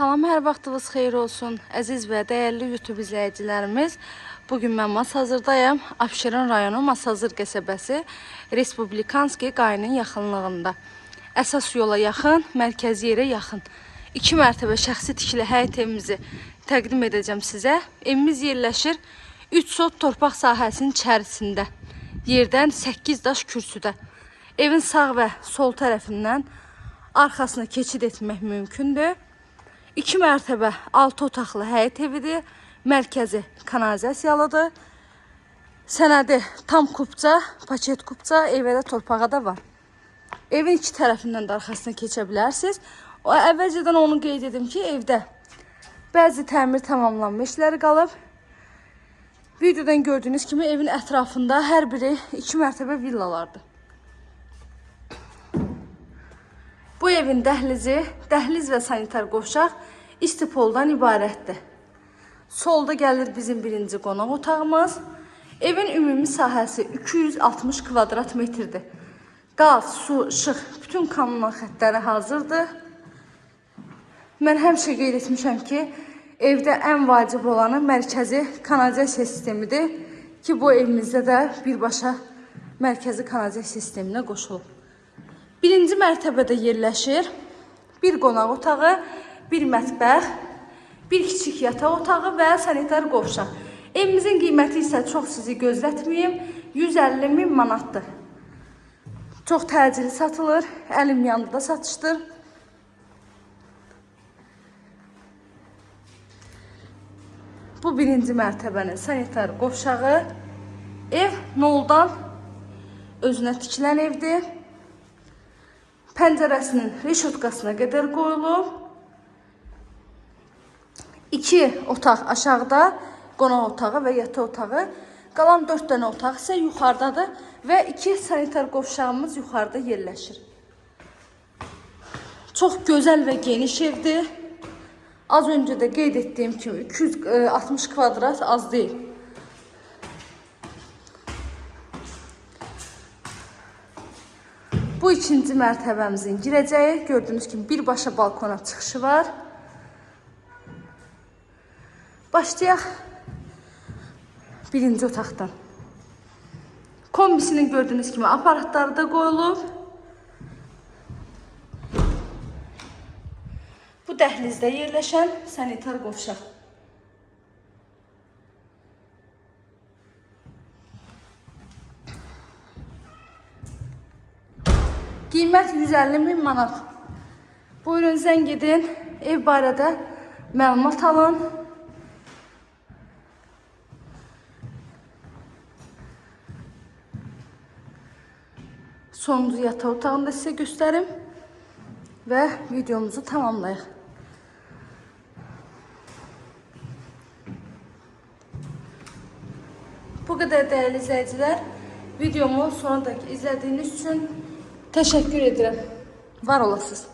Salam, hər vaxtınız xeyir olsun. Əziz və dəyərli YouTube izləyicilərimiz. Bugün mən Masazırdayım. Abşeron rayonu Masazır qəsəbəsi Respublikanski qayının yaxınlığında. Əsas yola yaxın, mərkəzi yerə yaxın. 2 mərtəbə şəxsi tikili həyət evimizi təqdim edəcəm sizə. Evimiz yerləşir 3 sot torpaq sahəsinin içərisində. Yerdən 8 daş kürsüdə. Evin sağ və sol tərəfindən arxasına keçid etmək mümkündür. 2 mərtəbə 6 otaqlı həyət evidir. Mərkəzi kanalizasiyalıdır. Sənədi tam kupça, paket kupça, evə də torpağa da var. Evin iki tərəfindən də arxasına keçə bilərsiniz. O əvvəlcədən onu qeyd edim ki, evdə bəzi təmir tamamlanma işləri qalıb. Videodan gördüyünüz kimi evin ətrafında hər biri 2 mərtəbə villalardır. Bu evin dəhlizi, dəhliz və sanitar qovşaq istipoldan ibarətdir. Solda gəlir bizim birinci qonaq otağımız. Evin ümumi sahəsi 260 kvadrat metrdir. Qaz, su, işıq, bütün kommunal xəttləri hazırdır. Mən həmişə qeyd etmişəm ki, evdə ən vacib olanı mərkəzi kanalizasiya sistemidir ki, bu evimizdə də birbaşa mərkəzi kanalizasiya sisteminə qoşulub. Birinci mərtəbədə yerləşir bir qonaq otağı, bir mətbəx, bir kiçik yataq otağı və sanitar qovşaq. Evimizin qiyməti isə çox sizi gözlətməyim, 150 min manatdır. Çox təcili satılır, əlim yanında satışdır. Bu birinci mərtəbənin sanitar qovşağı. Ev noldan özünə tikilən evdir. Pəncərəsinin reşotkasına qədər qoyulub. İki otaq aşağıda, qonaq otağı və yataq otağı. Qalan 4 dənə otaq isə yuxarıdadır və iki sanitar qovşağımız yuxarıda yerləşir. Çox gözəl və geniş evdir. Az öncə də qeyd etdiyim kimi 260 kvadrat az deyil. Bu ikinci mərtəbəmizin girəcəyi gördüyünüz kimi birbaşa balkona çıxışı var. Başlayaq birinci otaqdan. Kombisinin gördüyünüz kimi aparatları da qoyulub. Bu dəhlizdə yerləşən sanitar qovşaq. Qiymət 150 min manat. Buyurun zəng edin, ev barədə məlumat alın. Sonuncu yataq otağını da sizə göstərim və videomuzu tamamlayaq. Bu qədər dəyərli izləyicilər, videomu sonuna dək izlədiyiniz üçün təşəkkür edirəm. Var olasınız.